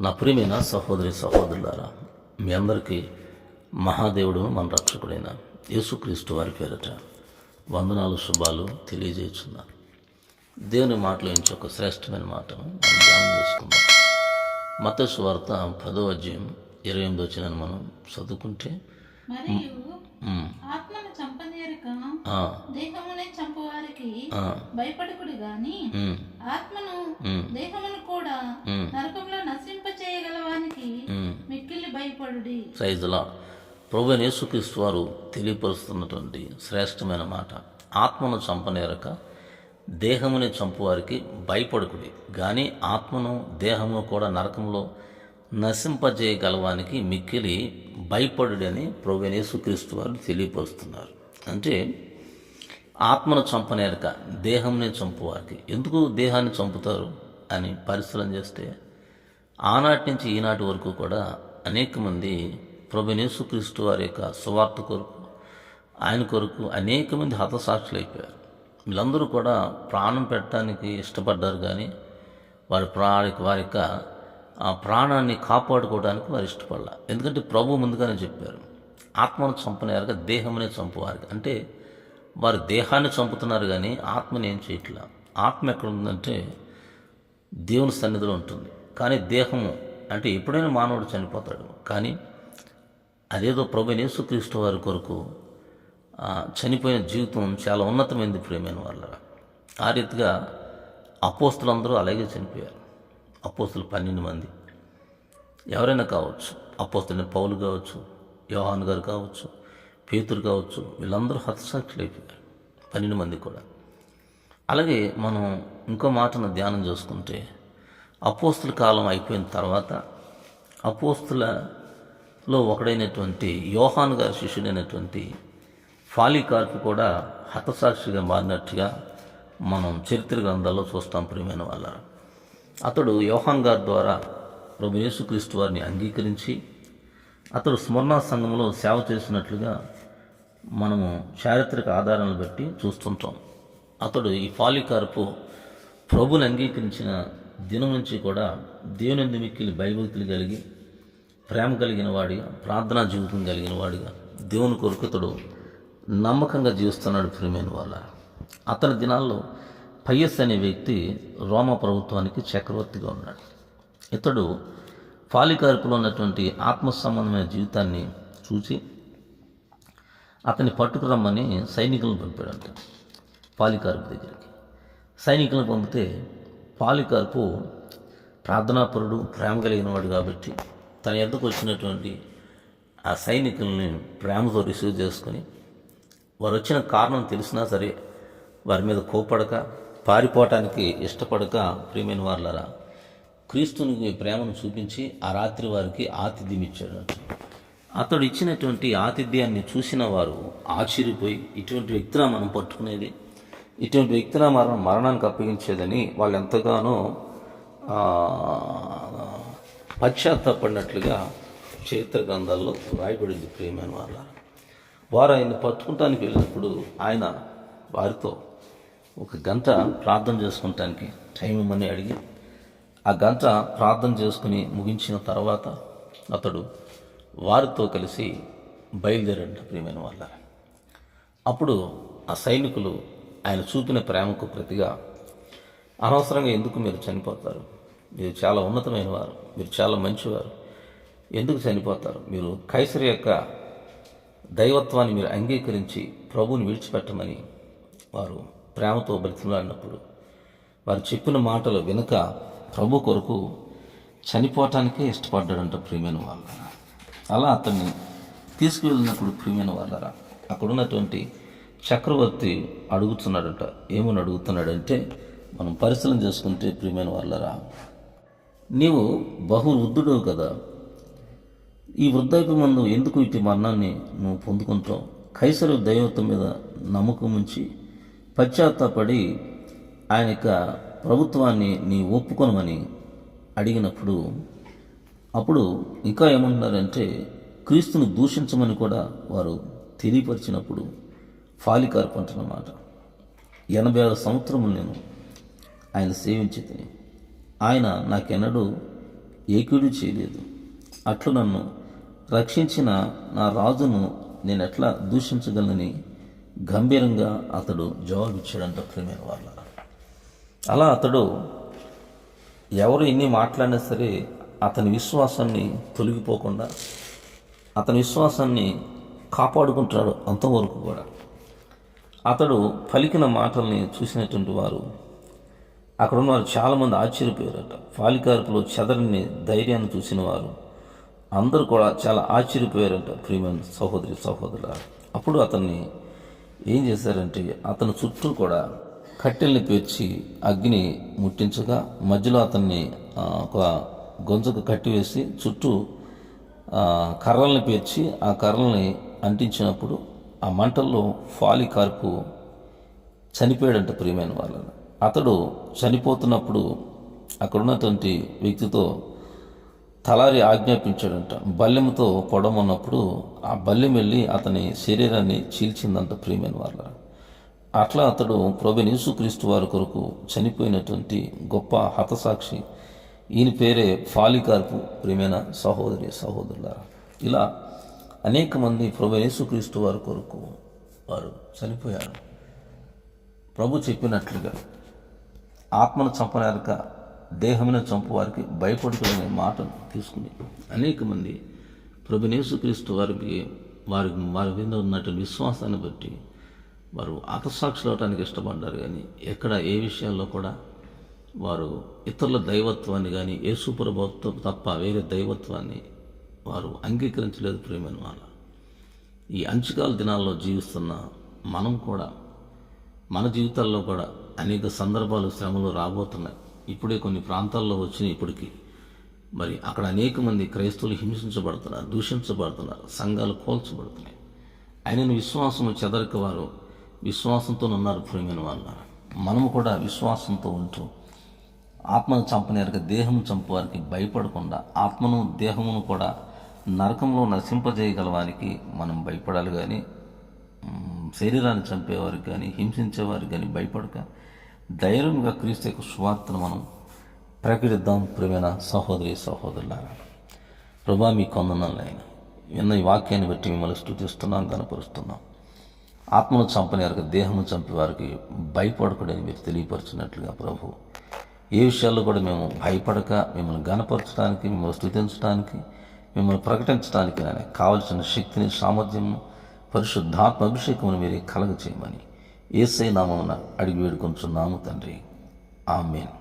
నా ప్రియమైన సహోదరి సహోదరులారా మీ అందరికీ మహాదేవుడు మన రక్షకుడైన యేసుక్రీస్తు వారి పేరట వందనాలు శుభాలు తెలియజేస్తున్నాను దేవుని మాటలో నుంచి ఒక శ్రేష్టమైన మాటను మనం ధ్యానం చేసుకుందాం. మత వార్త పదో అధ్యాయం ఇరవై ఎనిమిది వచ్చిన మనం చదువుకుంటే ఆత్మను చంపనేరక దేహమునే భయపడకుడు గాని ఆత్మను దేహమును కూడా మిక్కిలి సైజులా ప్రభు యేసుక్రీస్తు వారు తెలియపరుస్తున్నటువంటి శ్రేష్టమైన మాట. ఆత్మను చంపనేరక దేహముని చంపువారికి భయపడుకుడి. కానీ ఆత్మను దేహమును కూడా నరకంలో నశింపజేయగలవానికి మిక్కిలి భయపడుడి అని ప్రభు యేసుక్రీస్తు వారు తెలియపరుస్తున్నారు. అంటే ఆత్మను చంపనేరక దేహంని చంపువారికి. ఎందుకు దేహాన్ని చంపుతారు అని పరిశీలన చేస్తే ఆనాటి నుంచి ఈనాటి వరకు కూడా అనేక మంది ప్రభునేసుక్రీస్తు వారి యొక్క సువార్త కొరకు ఆయన కొరకు అనేక మంది హతసాక్షులు అయిపోయారు. వీళ్ళందరూ కూడా ప్రాణం పెట్టడానికి ఇష్టపడ్డారు కానీ వారి ప్రాణ వారి యొక్క ఆ ప్రాణాన్ని కాపాడుకోవడానికి వారు ఇష్టపడాల. ఎందుకంటే ప్రభు ముందుగానే చెప్పారు ఆత్మను చంపనేవారుగా దేహమునే చంపువారు అంటే వారు దేహాన్ని చంపుతున్నారు కానీ ఆత్మని ఏం చేయట్లా? ఆత్మ ఎక్కడ ఉందంటే దేవుని సన్నిధిలో ఉంటుంది. కానీ దేహము అంటే ఎప్పుడైనా మానవుడు చనిపోతాడు. కానీ అదేదో ప్రభు యేసుక్రీస్తు వారి కొరకు చనిపోయిన జీవితం చాలా ఉన్నతమైనది ప్రేమైన వాళ్ళ ఆ రీతిగా అపోస్తులందరూ అలాగే చనిపోయారు. అపోస్తులు పన్నెండు మంది. ఎవరైనా కావచ్చు అపోస్తులైన పౌలు కావచ్చు యోహాన్ గారు కావచ్చు పేతురు కావచ్చు వీళ్ళందరూ హతసాక్షులు అయిపోయారు. పన్నెండు మంది కూడా. అలాగే మనం ఇంకో మాటను ధ్యానం చేసుకుంటే అపోస్తుల కాలం అయిపోయిన తర్వాత అపోస్తులలో ఒకడైనటువంటి యోహాన్ గారి శిష్యుడైనటువంటి ఫాలికార్పు కూడా హతసాక్షిగా మారినట్టుగా మనం చరిత్ర గ్రంథాల్లో చూస్తాం ప్రియమైన వాళ్ళ అతడు యోహాన్ గారి ద్వారా ప్రభు యేసుక్రీస్తు వారిని అంగీకరించి అతడు స్మరణ సంఘంలో సేవ చేసినట్లుగా మనము చారిత్రక ఆధారాలను బట్టి చూస్తుంటాం. అతడు ఈ ఫాలికార్పు ప్రభుని అంగీకరించిన దినం నుంచి కూడా దేవుని మిక్కిలి భయభక్తులు కలిగి ప్రేమ కలిగిన వాడిగా ప్రార్థనా జీవితం కలిగిన వాడిగా దేవుని కొరకు నమ్మకంగా జీవిస్తున్నాడు ప్రియమైన వాళ్ళ. అతని దినాల్లో పయ్యస్ అనే వ్యక్తి రోమ ప్రభుత్వానికి చక్రవర్తిగా ఉన్నాడు. ఇతడు ఫాలికార్పులో ఉన్నటువంటి ఆత్మ సంబంధమైన జీవితాన్ని చూసి అతన్ని పట్టుకురమ్మని సైనికులను పంపాడంట పాలికార్పు దగ్గరికి. సైనికులను పంపితే పాలికార్పు ప్రార్థనాపరుడు ప్రేమ కలిగిన వాడు కాబట్టి తన ఎద్దకు వచ్చినటువంటి ఆ సైనికుల్ని ప్రేమతో రిసీవ్ చేసుకుని వారు వచ్చిన కారణం తెలిసినా సరే వారి మీద కోపడక పారిపోవటానికి ఇష్టపడక ప్రియమైన వాళ్ళరా క్రీస్తునికి ప్రేమను చూపించి ఆ రాత్రి వారికి ఆతిథ్యం ఇచ్చాడు. అతడు ఇచ్చినటువంటి ఆతిథ్యాన్ని చూసిన వారు ఆశ్చర్యపోయి ఇటువంటి వ్యక్తిన మనం పట్టుకునేది ఇటువంటి వ్యక్తిన మరణం మరణానికి అప్పగించేదని వాళ్ళు ఎంతగానో పశ్చాత్తాపడినట్లుగా చరిత్ర గ్రంథాల్లో రాయబడింది ప్రియమైన వాళ్ళ వారు ఆయన్ని పట్టుకుంటానికి వెళ్ళినప్పుడు ఆయన వారితో ఒక గంట ప్రార్థన చేసుకుంటానికి టైం ఇమ్మని అడిగి ఆ గంట ప్రార్థన చేసుకుని ముగించిన తర్వాత అతడు వారితో కలిసి బయలుదేరంట ప్రియమైన వాళ్ళ అప్పుడు ఆ సైనికులు ఆయన చూపిన ప్రేమకు ప్రతిగా అనవసరంగా ఎందుకు మీరు చనిపోతారు? మీరు చాలా ఉన్నతమైన వారు మీరు చాలా మంచివారు. ఎందుకు చనిపోతారు? మీరు కైసరి యొక్క దైవత్వాన్ని మీరు అంగీకరించి ప్రభువుని విడిచిపెట్టమని వారు ప్రేమతో బ్రతిమలాడినప్పుడు వారు చెప్పిన మాటలు వెనుక ప్రభు కొరకు చనిపోవటానికే ఇష్టపడ్డాడంట ప్రియమైన వాళ్ళ అలా అతన్ని తీసుకువెళ్ళినప్పుడు ప్రియమైన వాళ్ళరా అక్కడ ఉన్నటువంటి చక్రవర్తి అడుగుతున్నాడట ఏమని అడుగుతున్నాడంటే మనం పరిశీలన చేసుకుంటే ప్రియమైన వాళ్ళరా నీవు బహు వృద్ధుడు కదా. ఈ వృద్ధాప్యమందు ఎందుకు ఇటు మరణాన్ని నువ్వు పొందుకుంటావు? కైసరు దైవత్వం మీద నమ్మకం ఉంచి పశ్చాత్తాపడి ఆయన యొక్క ప్రభుత్వాన్ని నీ ఒప్పుకొనమని అడిగినప్పుడు అప్పుడు ఇంకా ఏమంటున్నారంటే క్రీస్తును దూషించమని కూడా వారు తెలియపరిచినప్పుడు ఫాలికార్పు అంటున్నమాట ఎనభై ఆరు సంవత్సరములు నేను ఆయన సేవించి ఆయన నాకెన్నడూ ఏ చేయలేదు. అట్లు నన్ను రక్షించిన నా రాజును నేను ఎట్లా దూషించగలనని గంభీరంగా అతడు జవాబిచ్చాడంట ప్రేమైన వాళ్ళ అలా అతడు ఎవరు ఎన్ని మాట్లాడినా సరే అతని విశ్వాసాన్ని తొలగిపోకుండా అతని విశ్వాసాన్ని కాపాడుకుంటాడు అంతవరకు కూడా. అతడు పలికిన మాటల్ని చూసినటువంటి వారు అక్కడ ఉన్నవారు చాలామంది ఆశ్చర్యపోయారట. ఫాలికార్పులో చెదరని ధైర్యాన్ని చూసిన వారు అందరూ కూడా చాలా ఆశ్చర్యపోయారంట. ప్రియమైన సహోదరి సహోదరుల అప్పుడు అతన్ని ఏం చేశారంటే అతని చుట్టూ కూడా కట్టెల్ని పేర్చి అగ్ని ముట్టించగా మధ్యలో అతన్ని ఒక గొంతుకు కట్టివేసి చుట్టూ కర్రల్ని పేర్చి ఆ కర్రల్ని అంటించినప్పుడు ఆ మంటల్లో ఫాలికార్పు చనిపోయాడంట ప్రియమైన వాళ్ళని అతడు చనిపోతున్నప్పుడు అక్కడున్నటువంటి వ్యక్తితో తలారి ఆజ్ఞాపించాడంట. బల్లెంతో పొడమన్నప్పుడు ఆ బల్లెం వెళ్ళి అతని శరీరాన్ని చీల్చిందంట ప్రియమైన వాళ్ళ అట్లా అతడు ప్రభు యేసుక్రీస్తు వారి కొరకు చనిపోయినటువంటి గొప్ప హతసాక్షి. ఈయన పేరే ఫాలికార్పు ప్రియమైన సహోదరి సహోదరులారా. ఇలా అనేక మంది ప్రభు యేసుక్రీస్తు వారి కొరకు వారు చనిపోయారు. ప్రభు చెప్పినట్లుగా ఆత్మను చంపలేక దేహమును చంపు వారికి భయపడుకునే మాటను తీసుకుని అనేక మంది ప్రభునేసుక్రీస్తు వారికి వారి వారి మీద ఉన్నటువంటి విశ్వాసాన్ని బట్టి వారు ఆకసాక్షులు అవడానికి ఇష్టపడ్డారు. కానీ ఎక్కడ ఏ విషయాల్లో కూడా వారు ఇతరుల దైవత్వాన్ని కానీ యేసుప్రభుత్వం తప్ప వేరే దైవత్వాన్ని వారు అంగీకరించలేదు ప్రేమైన వాళ్ళ ఈ అంచుకాల దినాల్లో జీవిస్తున్న మనం కూడా మన జీవితాల్లో కూడా అనేక సందర్భాలు శ్రమలు రాబోతున్నాయి. ఇప్పుడే కొన్ని ప్రాంతాల్లో వచ్చినాయి ఇప్పటికీ. మరి అక్కడ అనేక మంది క్రైస్తవులు హింసించబడుతున్నారు దూషించబడుతున్నారు సంఘాలు కోల్చబడుతున్నాయి. ఆయనను విశ్వాసం చెదరక వారు విశ్వాసంతో ఉన్నారు ప్రేమైన వాళ్ళ మనము కూడా విశ్వాసంతో ఉంటూ ఆత్మను చంపనేరక దేహం చంపవారికి భయపడకుండా ఆత్మను దేహమును కూడా నరకంలో నశింపజేయగలవానికి మనం భయపడాలి కానీ శరీరాన్ని చంపేవారికి కానీ హింసించేవారికి కానీ భయపడక ధైర్యంగా క్రీస్తు యొక్క సువార్తను మనం ప్రకటిద్దాం. ప్రియమైన సహోదరి సహోదరులారా ప్రభా మీ కొందనాలు ఆయన విన్న ఈ వాక్యాన్ని బట్టి మిమ్మల్ని స్థుతిస్తున్నాం కనపరుస్తున్నాం ఆత్మను చంపని వారికి దేహము చంపే వారికి భయపడకూడని మీరు తెలియపరిచినట్లుగా ప్రభు ఏ విషయాల్లో కూడా మేము భయపడక మిమ్మల్ని గనపరచడానికి మిమ్మల్ని స్థుతించడానికి మిమ్మల్ని ప్రకటించడానికి ఆయన కావలసిన శక్తిని సామర్థ్యం పరిశుద్ధాత్మ అభిషేకమును మీరు కలగ చేయమని ఏసై నామమున అడిగి వేడుకొంచున్నాము తండ్రి. ఆమెన్.